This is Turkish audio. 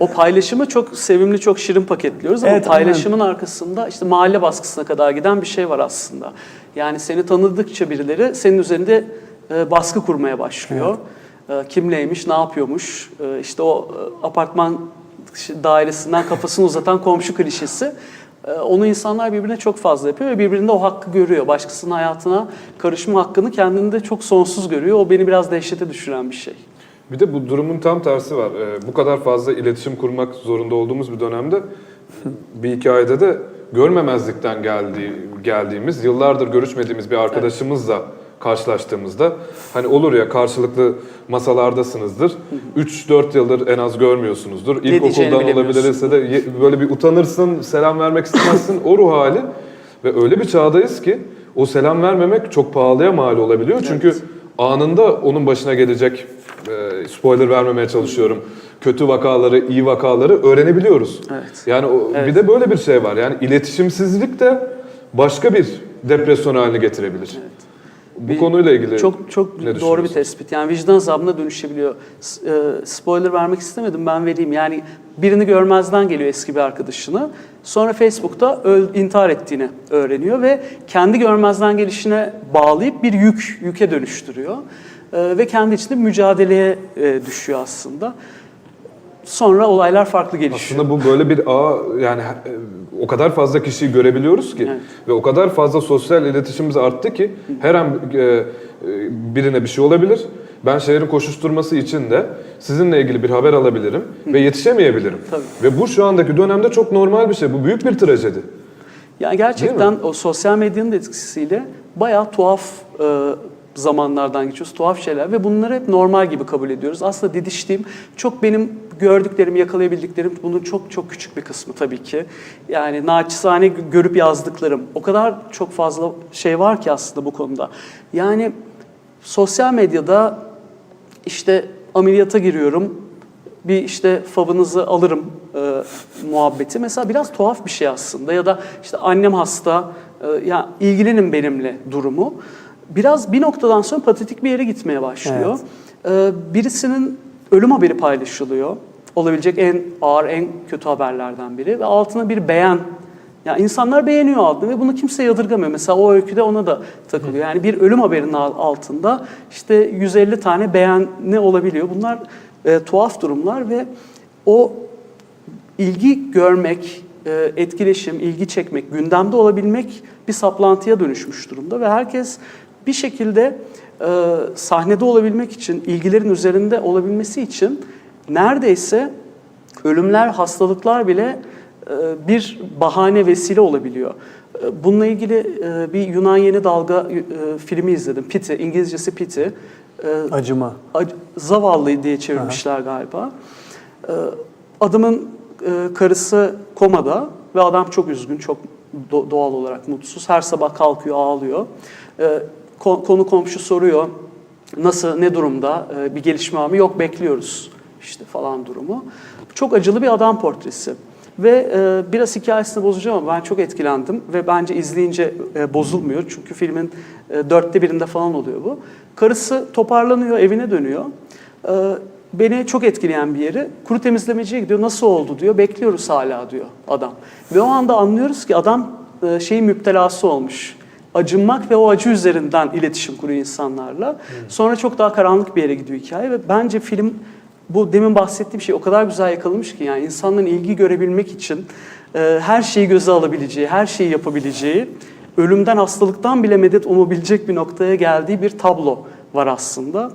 O paylaşımı çok sevimli, çok şirin paketliyoruz ama Evet, paylaşımın arkasında işte mahalle baskısına kadar giden bir şey var aslında. Yani seni tanıdıkça birileri senin üzerinde e, baskı kurmaya başlıyor. E, kimleymiş, ne yapıyormuş, e, işte o apartman dairesinden kafasını uzatan komşu klişesi. Onu insanlar birbirine çok fazla yapıyor ve birbirinde o hakkı görüyor. Başkasının hayatına karışma hakkını kendinde çok sonsuz görüyor. O beni biraz dehşete düşüren bir şey. Bir de bu durumun tam tersi var. Ee, bu kadar fazla iletişim kurmak zorunda olduğumuz bir dönemde bir hikayede de görmemezlikten geldiği, geldiğimiz, yıllardır görüşmediğimiz bir arkadaşımızla karşılaştığımızda hani olur ya karşılıklı masalardasınızdır. 3-4 yıldır en az görmüyorsunuzdur. diyeceğini İlkokuldan olabilirse de ye- böyle bir utanırsın, selam vermek istemezsin. o ruh hali ve öyle bir çağdayız ki o selam vermemek çok pahalıya mal olabiliyor. Çünkü anında onun başına gelecek e, spoiler vermemeye çalışıyorum. Kötü vakaları, iyi vakaları öğrenebiliyoruz. Evet. Yani o, Evet. bir de böyle bir şey var. Yani iletişimsizlik de başka bir depresyon haline getirebilir. Bu Bir- konuyla ilgili Çok çok ne doğru bir tespit. Yani vicdan azabına dönüşebiliyor. E, spoiler vermek istemedim ben vereyim. Yani birini görmezden geliyor eski bir arkadaşını. Sonra Facebook'ta öl, intihar ettiğini öğreniyor ve kendi görmezden gelişine bağlayıp bir yük, yüke dönüştürüyor. E, ve kendi içinde mücadeleye e, düşüyor aslında. Sonra olaylar farklı gelişiyor. Aslında bu böyle bir ağ yani e, o kadar fazla kişiyi görebiliyoruz ki Evet. ve o kadar fazla sosyal iletişimimiz arttı ki her an e, birine bir şey olabilir. Ben şehrin koşuşturması için de sizinle ilgili bir haber alabilirim ve yetişemeyebilirim. Tabii. Ve bu şu andaki dönemde çok normal bir şey. Bu büyük bir trajedi. Yani gerçekten o sosyal medyanın etkisiyle bayağı tuhaf e, zamanlardan geçiyoruz, tuhaf şeyler ve bunları hep normal gibi kabul ediyoruz. Aslında didiştiğim çok benim gördüklerim, yakalayabildiklerim bunun çok çok küçük bir kısmı tabii ki. Yani naçizane görüp yazdıklarım. O kadar çok fazla şey var ki aslında bu konuda. Yani sosyal medyada işte ameliyata giriyorum, bir işte favınızı alırım e, muhabbeti. Mesela biraz tuhaf bir şey aslında ya da işte annem hasta, e, ya ilgilenin benimle durumu. Biraz bir noktadan sonra patetik bir yere gitmeye başlıyor. E, birisinin ölüm haberi paylaşılıyor. Olabilecek en ağır, en kötü haberlerden biri ve altına bir beğen ya insanlar beğeniyor altını ve bunu kimse yadırgamıyor. Mesela o öyküde ona da takılıyor. Yani bir ölüm haberinin al- altında işte 150 tane beğen ne olabiliyor. Bunlar e, tuhaf durumlar ve o ilgi görmek, e, etkileşim, ilgi çekmek, gündemde olabilmek bir saplantıya dönüşmüş durumda ve herkes bir şekilde e, sahnede olabilmek için, ilgilerin üzerinde olabilmesi için neredeyse ölümler, hastalıklar bile e, bir bahane vesile olabiliyor. E, Bununla ilgili e, bir Yunan Yeni Dalga e, filmi izledim. Pity, İngilizcesi Pity. E, Acıma. Ac- Zavallı diye çevirmişler galiba. Ee, Adamın e, karısı komada ve adam çok üzgün, çok do- doğal olarak mutsuz. Her sabah kalkıyor, ağlıyor. Ko- Konu komşu soruyor, nasıl, ne durumda, Ee, bir gelişme var mı? Yok, bekliyoruz işte falan durumu. Çok acılı bir adam portresi. Ve e, biraz hikayesini bozacağım ama ben çok etkilendim ve bence izleyince e, bozulmuyor. Çünkü filmin e, dörtte birinde falan oluyor bu. Karısı toparlanıyor, evine dönüyor. Beni çok etkileyen bir yeri. Kuru temizlemeciye gidiyor. Nasıl oldu diyor. Bekliyoruz hala diyor adam. Ve o anda anlıyoruz ki adam e, şeyin müptelası olmuş. Acınmak ve o acı üzerinden iletişim kuruyor insanlarla. Sonra çok daha karanlık bir yere gidiyor hikaye ve bence film bu demin bahsettiğim şey o kadar güzel yakalamış ki yani insanların ilgi görebilmek için e, her şeyi göze alabileceği, her şeyi yapabileceği, ölümden hastalıktan bile medet umabilecek bir noktaya geldiği bir tablo var aslında.